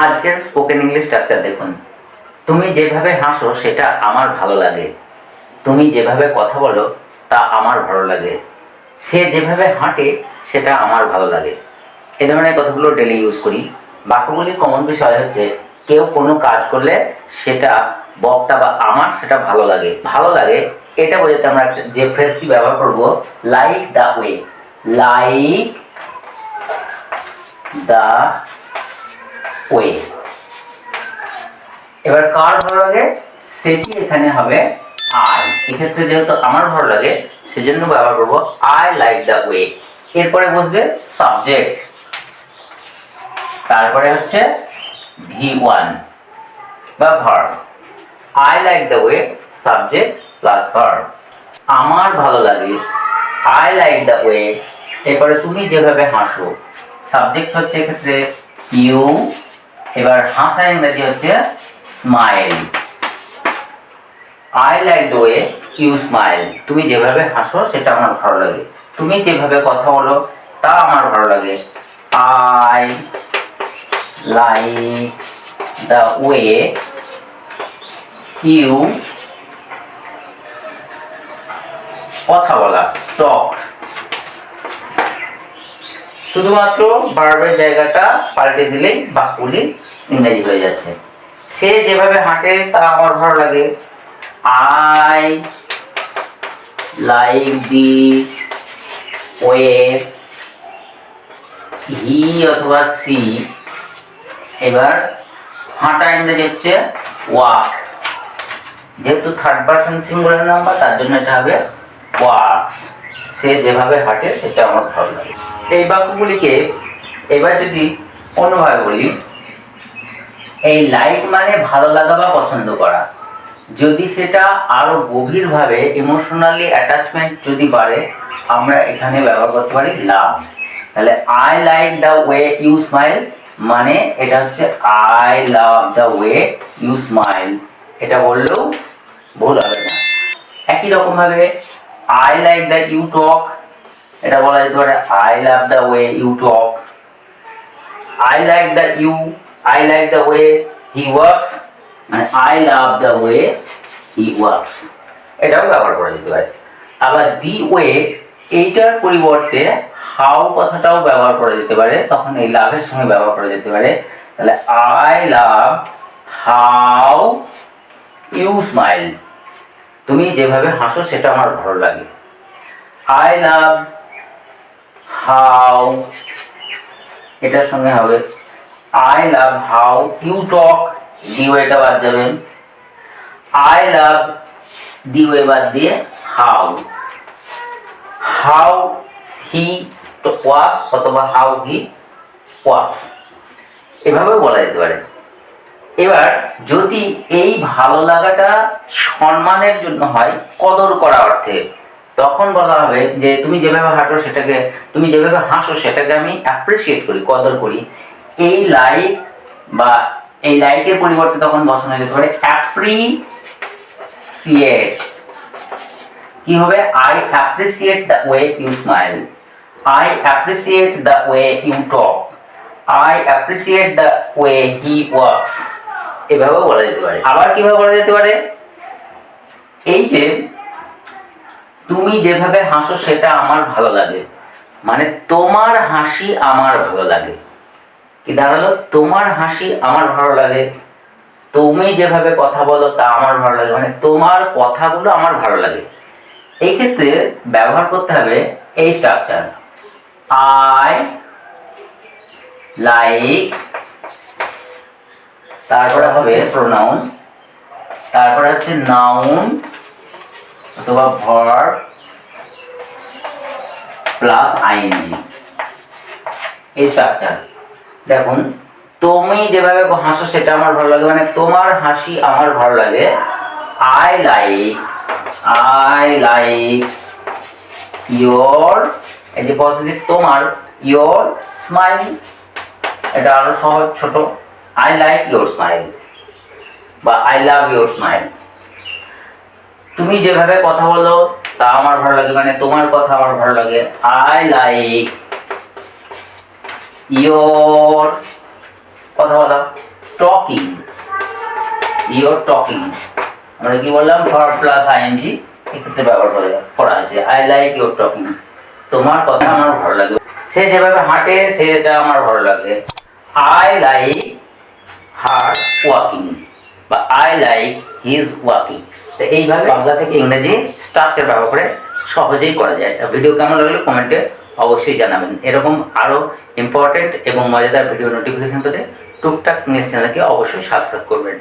আজকের spoken English structure দেখুন। তুমি যেভাবে হাসো, সেটা আমার ভালো লাগে। তুমি যেভাবে কথা বলো, তা আমার ভালো লাগে। সে যেভাবে হাঁটে, সেটা আমার ভালো লাগে। এ ধরনের কথাগুলো ডেলি ইউজ করি। বাক্যগুলির কমন বিষয় হচ্ছে, কেউ কোনো কাজ করলে সেটা বক্তা বা আমার সেটা ভালো লাগে। ভালো লাগে, এটা বোঝাতে আমরা একটা- যে ফ্রেজটি ব্যবহার করব? Like the way like the এবার কার ভালো লাগে? সেটি এখানে হবে আই এক্ষেত্রে যেহেতু আমার ভালো লাগে, সেজন্য ব্যবহার করব আই লাইক দ্য ওয়ে এরপরে বসবে সাবজেক্ট তারপরে হচ্ছে ভি ওয়ান বা verb I like the way subject plus verb আমার ভালো লাগে আই লাইক দ্য ওয়ে এরপরে তুমি যেভাবে হাসো। সাবজেক্ট হচ্ছে এক্ষেত্রে ইউ এবার হাসা ইংরেজি হচ্ছে smile I like the way you smile তুমি যেভাবে হাসো সেটা আমার ভালো লাগে। তুমি যেভাবে কথা বলো, তা আমার ভালো লাগে। I like the way you কথা বলা টক শুধুমাত্র ভার্বের জায়গাটা পাল্টে দিলেই বাক্যগুলি ইংরেজি হয়ে যাচ্ছে। সে যেভাবে হাঁটে, তা আমার ভালো লাগে। I like the way he অথবা সি এবার হাঁটা ইংরেজি হচ্ছে ওয়াক যেহেতু থার্ড পার্সন সিঙ্গুলার নাম্বার তার জন্য এটা হবে ওয়াক্স সে যেভাবে হাঁটে, সেটা আমার ভালো লাগে। এই বাক্যগুলিকে এবার যদি অন্যভাবে বলি, এই লাইক মানে ভালো লাগা বা পছন্দ করা। যদি সেটা আরও গভীরভাবে ইমোশনালি অ্যাটাচমেন্ট যদি বাড়ে, আমরা এখানে ব্যবহার করতে পারি লাভ তাহলে I like the way you smile মানে এটা হচ্ছে I love the way you smile এটা বললেও ভুল হবে না। একই রকম ভাবে I like the you talk এটা বলা যেতে পারে I love the way you talk I like the you I like the way he works মানে I love the way he works এটাও ব্যবহার করা যেতে পারে। আবার দি ওয়ে এইটার পরিবর্তে হাউ কথাটাও ব্যবহার করা যেতে পারে। তখন এই লাভের সঙ্গে ব্যবহার করা যেতে পারে। তাহলে I love how you smile তুমি যেভাবে হাসো সেটা আমার ভালো লাগে। আই লাভ হাউ, এটার সঙ্গে হবে। I love how you talk দিও এটা বাদ যাবে। আই লাভ দিও বাদ দিয়ে হাউ হাউ হি ওয়াক্স অথবা হাউ হি ওয়াক্স এভাবেও বলা যেতে পারে। এবার যদি এই ভালো লাগাটা সম্মানের জন্য হয়, কদর করা অর্থে তখন বলা হবে যে তুমি যেভাবে হাঁটো সেটাকে, তুমি যেভাবে হাসো সেটাকে আমি অ্যাপ্রিসিয়েট করি, কদর করি। এই লাইক বা এই লাইকের পরিবর্তে তখন বসানো যেতে পারে অ্যাপ্রিসিয়েট কি হবে? I appreciate the way you smile I appreciate the way you talk I appreciate the way he works এভাবেও বলা যেতে পারে। আবার কীভাবে বলা যেতে পারে? এই যে তুমি যেভাবে হাসো সেটা আমার ভালো লাগে। মানে তোমার হাসি আমার ভালো লাগে। কি দাঁড়াল? তোমার হাসি আমার ভালো লাগে। তুমি যেভাবে কথা বলো তা আমার ভালো লাগে। মানে তোমার কথাগুলো আমার ভালো লাগে। এই ক্ষেত্রে ব্যবহার করতে হবে এই স্ট্রাকচার আই লাইক তারপরে হবে প্রোনাউন তারপরে হচ্ছে নাউন অথবা ভার্ব প্লাস আইএনজি এই স্ট্রাকচার দেখুন, তুমি যেভাবে হাসো সেটা আমার ভালো লাগে মানে তোমার হাসি আমার ভালো লাগে। I like I like your এই যে পজিটিভ তোমার ইয়োর স্মাইল এটা আরও সহজ, ছোট। আই লাইক ইয়োর স্মাইল বা আই লাভ ইয়োর স্মাইল তুমি যেভাবে কথা বলো তা আমার ভালো লাগে মানে তোমার কথা আমার ভালো লাগে। আই লাইক ইয়োর কথা বলা। টকিং ইউর টকিং আমরা কি বললাম? ফর প্লাস আইএনজি এক্ষেত্রে ব্যবহার করা করা আছে। আই লাইক ইউর টকিং তোমার কথা আমার ভালো লাগে। সে যেভাবে হাঁটে, সেটা আমার ভালো লাগে। আই লাইক হার ওয়াকিং বা আই লাইক হিজ ওয়াকিং তো এইভাবে বাংলা থেকে ইংরেজি স্ট্রাকচার ব্যবহার করে সহজেই করা যায়। তা ভিডিও কেমন লাগল কমেন্টে অবশ্যই জানাবেন। এরকম আরও ইম্পর্টেন্ট এবং মজাদার ভিডিও নোটিফিকেশন পেতে টুকটাক ইংলিশ চ্যানেলকে অবশ্যই সাবস্ক্রাইব করবেন।